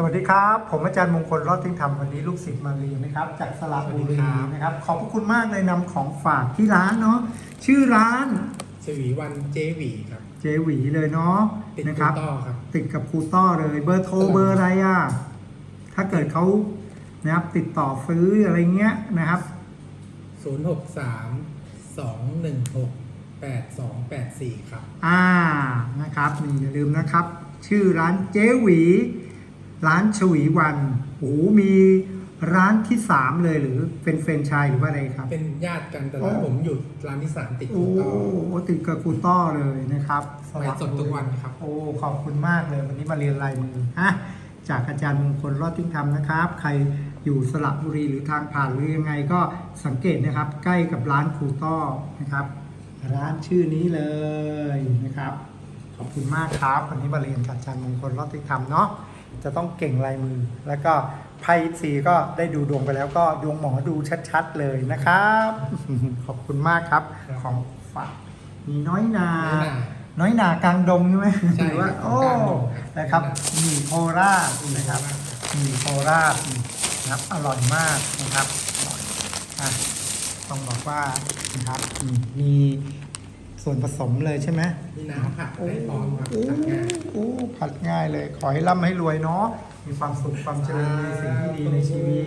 สวัสดีครับ ผมอาจารย์มงคลรอดทิ้งธรรมวันนี้ลูกศิษย์มาเรียนนะครับจากสระบุรีสวัสดีครับนะครับ ขอบพระคุณมากเลยนำของฝากที่ร้านเนาะชื่อร้านชวีวันเจหวีครับ เจหวีเลยเนาะติดนะคคูรับต้อครับ ติดกับครูต้อเลยเบอร์โทรเบอร์อะไรอะ ถ้าเกิดเขานะครับติดต่อซื้ออะไรเงี้ยนะครับ063 216 8284ครับ อ่านะครับนี่อย่าลืมนะครับ ชื่อร้านเจหวี ร้านชวีวันโอ้โหมีร้านที่สามเลยหรือเป็นเฟรนไชส์หรือว่าอะไรครับ เป็นญาติกันแต่โอ้ว่าผมอยู่ร้านที่สามติดโอ้คูต้อโหติดกับครูต้อเลยนะครับไปสดทุกวันครับ โอ้ขอบคุณมากเลยวันนี้มาเรียนลายมือฮะจากอาจารย์มงคลรอดทิ้งธรรมนะครับ ใครอยู่สระบุรีหรือทางผ่านหรือยังไงก็สังเกตนะครับ ใกล้กับร้านครูต้อนะครับ ร้านชื่อนี้เลยนะครับ ขอบคุณมากครับวันนี้มาเรียนกับอาจารย์มงคลรอดทิ้งธรรมเนาะ จะต้องเก่งลายมือ แล้วก็ไพ่สีก็ได้ดูดวงไปแล้วก็ดวงหมอดูชัดๆเลยนะครับ ขอบคุณมากครับครับของฝากมีน้อยนา น้อยหน่าน้อยหนากลางดงใช่ไหมใช่หรือว่าครับโอ้กลางดง นะครับครับมีโคราชนะครับมีโคราชนะครับอร่อยมากนะครับอร่อยอะต้องบอกว่านะครับอืมมี ส่วนผสมเลยใช่ไหมมีน้ำผัดให้พร้อมครับโอ้ทำง่ายโอ้ผัดง่ายเลย ขอให้ร่ำให้รวยเนาะมีความสุขความเจริญในสิ่งที่ดีในชีวิต